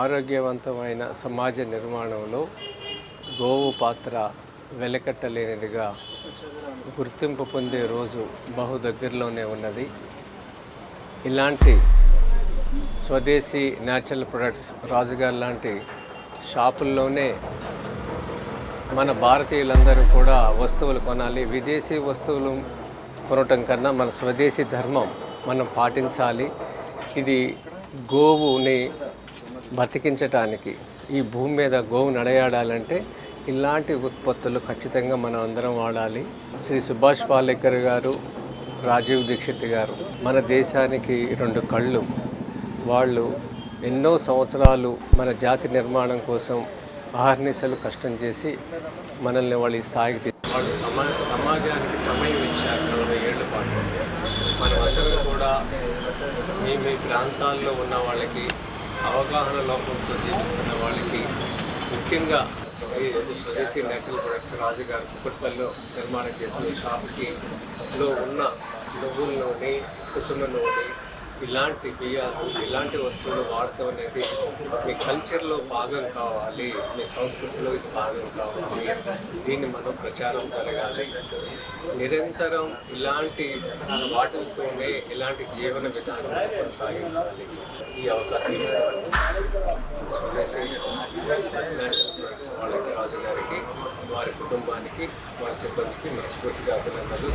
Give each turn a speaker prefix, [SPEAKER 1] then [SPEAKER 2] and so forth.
[SPEAKER 1] ఆరోగ్యవంతమైన సమాజ నిర్మాణంలో గోవు పాత్ర వెలకట్టలేనిదిగా గుర్తింపు పొందే రోజు బహు దగ్గరలోనే ఉన్నది. ఇలాంటి స్వదేశీ న్యాచురల్ ప్రొడక్ట్స్ రాజుగారు లాంటి షాపుల్లోనే మన భారతీయులందరూ కూడా వస్తువులు కొనాలి. విదేశీ వస్తువులు కొనటం కన్నా మన స్వదేశీ ధర్మం మనం పాటించాలి. ఇది గోవుని బ్రతికించటానికి ఈ భూమి మీద గోవు నడయాడాలంటే ఇలాంటి ఉత్పత్తులు ఖచ్చితంగా మనం అందరం వాడాలి. శ్రీ సుభాష్ పాలేకర్ గారు రాజీవ్ దీక్షిత్ గారు మన దేశానికి రెండు కళ్ళు. వాళ్ళు ఎన్నో సంవత్సరాలు మన జాతి నిర్మాణం కోసం అహర్నిశలు కష్టం చేసి మనల్ని వాళ్ళు ఈ స్థాయికి వాళ్ళు సమా సమాజానికి సమయం ఇచ్చారు నలభై ఏళ్ళ పాటు. మనమందరం కూడా మీ మీ ప్రాంతాల్లో ఉన్న వాళ్ళకి అవగాహన లోపంతో జీవిస్తున్న వాళ్ళకి ముఖ్యంగా ఈ స్వదేశీ నేచురల్ ప్రొడక్ట్స్ రాజుగారు కుక్కట్పల్లిలో నిర్మాణం చేసిన షాప్కి లో ఉన్న నువ్వుల నూనె కుసుమ నూనె ఇలాంటి బియ్యాలు ఇలాంటి వస్తువులు వాడటం అనేది మీ కల్చర్లో భాగం కావాలి మీ సంస్కృతిలో ఇది భాగం కావాలి. దీన్ని మనం ప్రచారం జరగాలి. నిరంతరం ఇలాంటి వాటితోనే ఇలాంటి జీవన విధానం కొనసాగించాలి. ఈ అవకాశం ఇచ్చారు స్వదేశీ నేషనల్ ప్రొడక్ట్స్ వాళ్ళకి రాజు గారికి వారి కుటుంబానికి వారి సిబ్బందికి మనస్ఫూర్తిగా అభినందనలు.